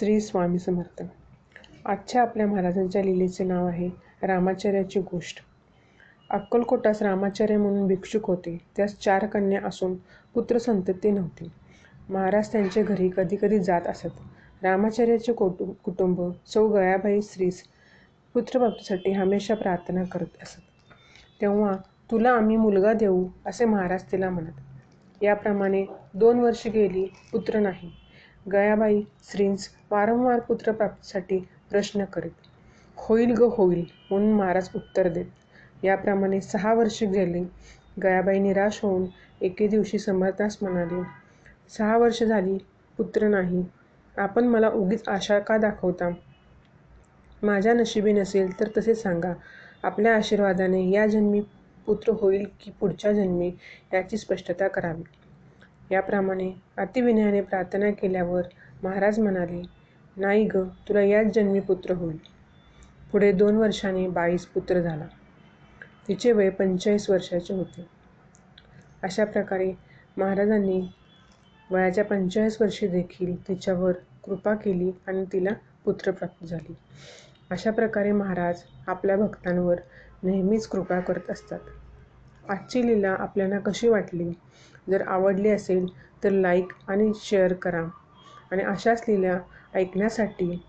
श्री स्वामी समर्थ. आजच्या आपल्या महाराजांच्या लिलेचे नाव आहे रामाचार्याची गोष्ट. अक्कलकोटास रामाचार्य म्हणून भिक्षुक होते. त्यास चार कन्या असून पुत्रसंतती नव्हती. महाराज त्यांच्या घरी कधीकधी जात असत. रामाचार्याचे कोटु कुटुंब सौ गयाबाई स्त्रीस पुत्रप्राप्तीसाठी हमेशा प्रार्थना करत असत. तेव्हा तुला आम्ही मुलगा देऊ असे महाराज तिला म्हणत. याप्रमाणे दोन वर्षे गेली पुत्र नाही. गयाबाई श्रींस वारंवार पुत्रप्राप्तीसाठी प्रश्न करीत होईल ग होईल म्हणून महाराज उत्तर देत याप्रमाणे सहा वर्षे गेली. गयाबाई निराश होऊन एके दिवशी समर्थास म्हणाली सहा वर्ष झाली पुत्र नाही. आपण मला उगीच आशा का दाखवता? माझ्या नशिबी नसेल तर तसे सांगा. आपल्या आशीर्वादाने या जन्मी पुत्र होईल की पुढच्या जन्मी याची स्पष्टता करावी. याप्रमाणे अतिविनयाने प्रार्थना केल्यावर महाराज म्हणाले नाही ग तुला याच जन्मी पुत्र होईल. पुढे दोन वर्षांनी बाईस पुत्र झाला. तिचे वय पंचेचाळीस वर्षाचे होते. अशा प्रकारे महाराजांनी वयाच्या पंचेचाळीस वर्षी देखील तिच्यावर कृपा केली आणि तिला पुत्र प्राप्त झाली. अशा प्रकारे महाराज आपल्या भक्तांवर नेहमीच कृपा करत असतात. आजची लीला आपल्याला कशी वाटली? जर आवडली असेल तर लाईक आणि शेअर करा. आणि अशाच लीला ऐकण्यासाठी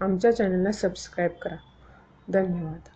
आमच्या चॅनलला सबस्क्राईब करा. धन्यवाद.